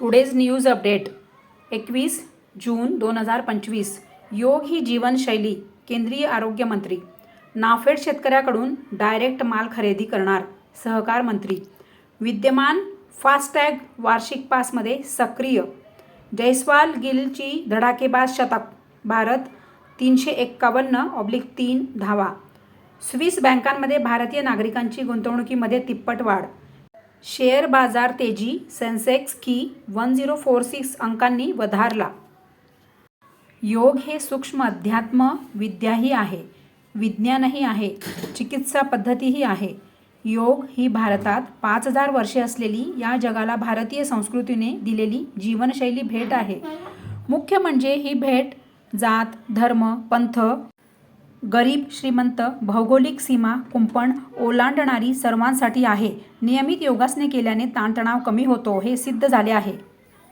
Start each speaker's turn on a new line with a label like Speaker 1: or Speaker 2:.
Speaker 1: Today's news update एकवीस जून दोन हजार पंचवीस. योग ही जीवनशैली केंद्रीय आरोग्यमंत्री नाफेड शेतकऱ्याकडून डायरेक्ट माल खरेदी करणार सहकार मंत्री. विद्यमान फास्टॅग वार्षिक पासमध्ये सक्रिय. जयस्वाल गिलची धडाकेबाज शतक भारत तीनशे एक्कावन्न ऑब्लिक तीन धावा. स्विस बँकांमध्ये भारतीय नागरिकांची गुंतवणुकीमध्ये तिप्पट वाढ. शेअर बाजार तेजी सेन्सेक्स की वन झिरो फोर सिक्स अंकांनी वधारला. योग हे सूक्ष्म अध्यात्म विद्याही आहे विज्ञानही आहे चिकित्सा पद्धतीही आहे. योग ही भारतात पाच हजार वर्षे असलेली या जगाला भारतीय संस्कृतीने दिलेली जीवनशैली भेट आहे. मुख्य म्हणजे ही भेट जात धर्म पंथ गरीब श्रीमंत भौगोलिक सीमा कुंपण ओलांडणारी सर्वांसाठी आहे. नियमित योगासने केल्याने ताणतणाव कमी होतो हे सिद्ध झाले आहे.